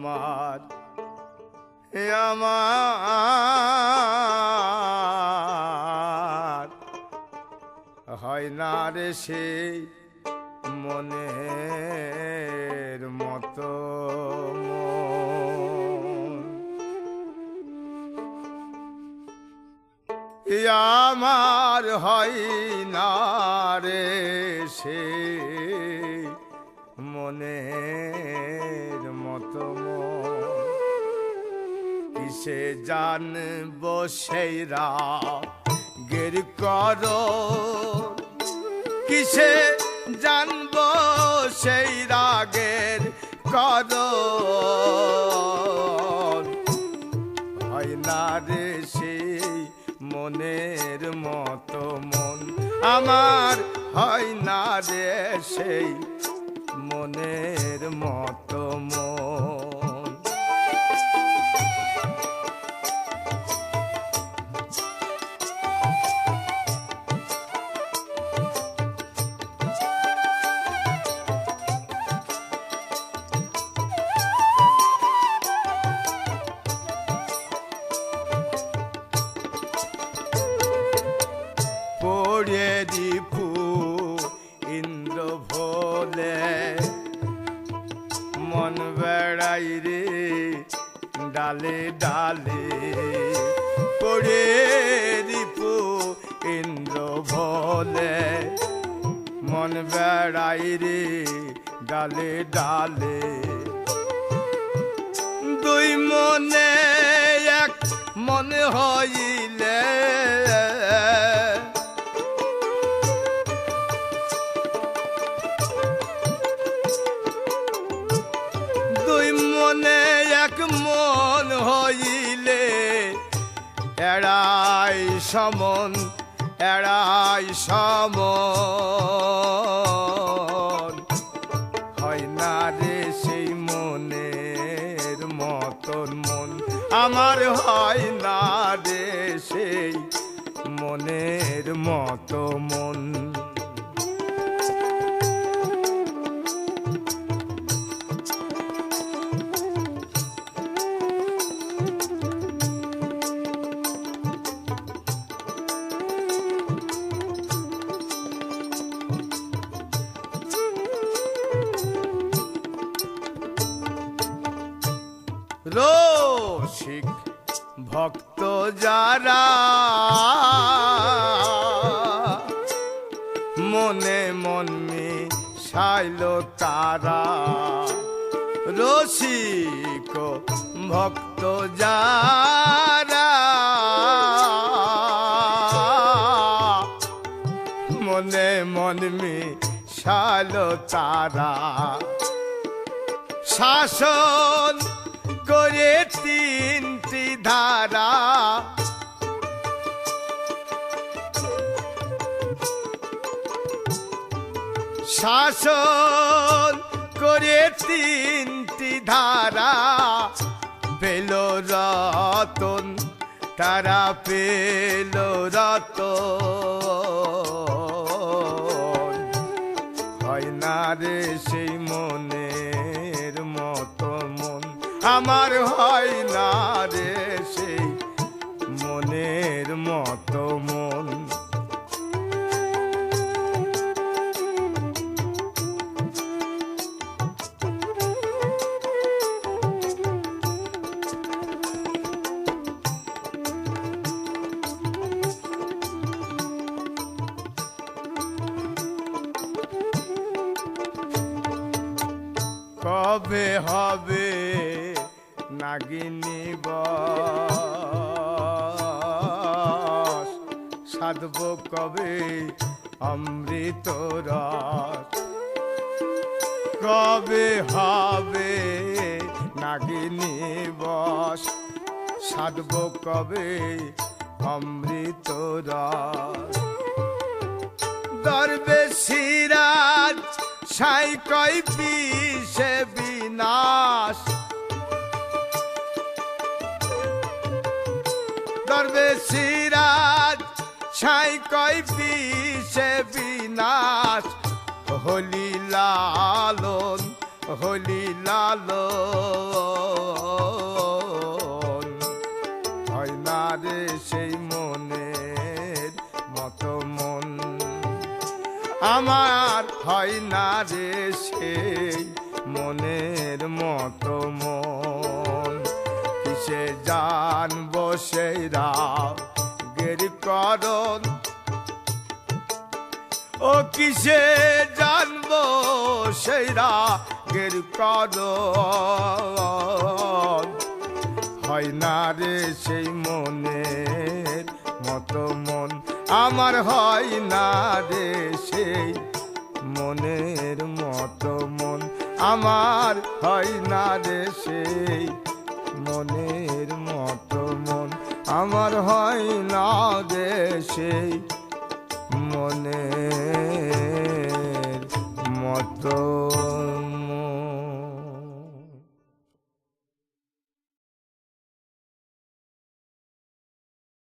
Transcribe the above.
আমার হে আমার হয় না রে সেই মনের মতো মন। আমার হয় না রে সে মন। কিসে জানব সেই গের করো। কিসে জানব সেই রাগের না রে সেই মনের মতো মন। আমার হয় না রে সেই মনের মতো মন। ডালে ডালে পড়ে দীপু ইন্দ্র ভোলে মন বেড়াই রে ডালে ডালে। দুই মনে এক মনে হইলে এড়াই সমন এড়াই সমন। হয় না রে সেই মনের মতন মন, আমার হয় না রে সেই মনের মতো মন। রসিক ভক্ত যারা মনে মন মিশাইল তারা, রসিক ভক্ত যারা মনে মন মিশাইল তারা, শাসন করে তিনটি ধারা। শাসন করে তিনটি ধারা, পেল রতন, তারা পেল রতন। হয় না রে সেই মনের মতো মন আমার হয় না রে সেই মনের মতো মন। কবে হবে নাগিনী বস। সাধব কবে অমৃত রস। কবে হবে নাগিনী বস? সাধব কবে অমৃত দরবে সিরাজ সাই কই পিসে বিনাশ? সিরাজ ছাই কই পিছে বিনাশ? হলি লালন হলি লালন। হয় না রে সেই মনের মতো মন। আমার হয় না রে সেই মনের মতো মন। কিসে জানব সেই রাগের করণ। ও কিসে জানব সেই রাগের করণ। হয় না রে সেই মনের মতো মন। আমার হয় না রে সেই মনের মতো মন। আমার হয় না রে সেই মনের মতো মন। আমার হয় না দেশে মনে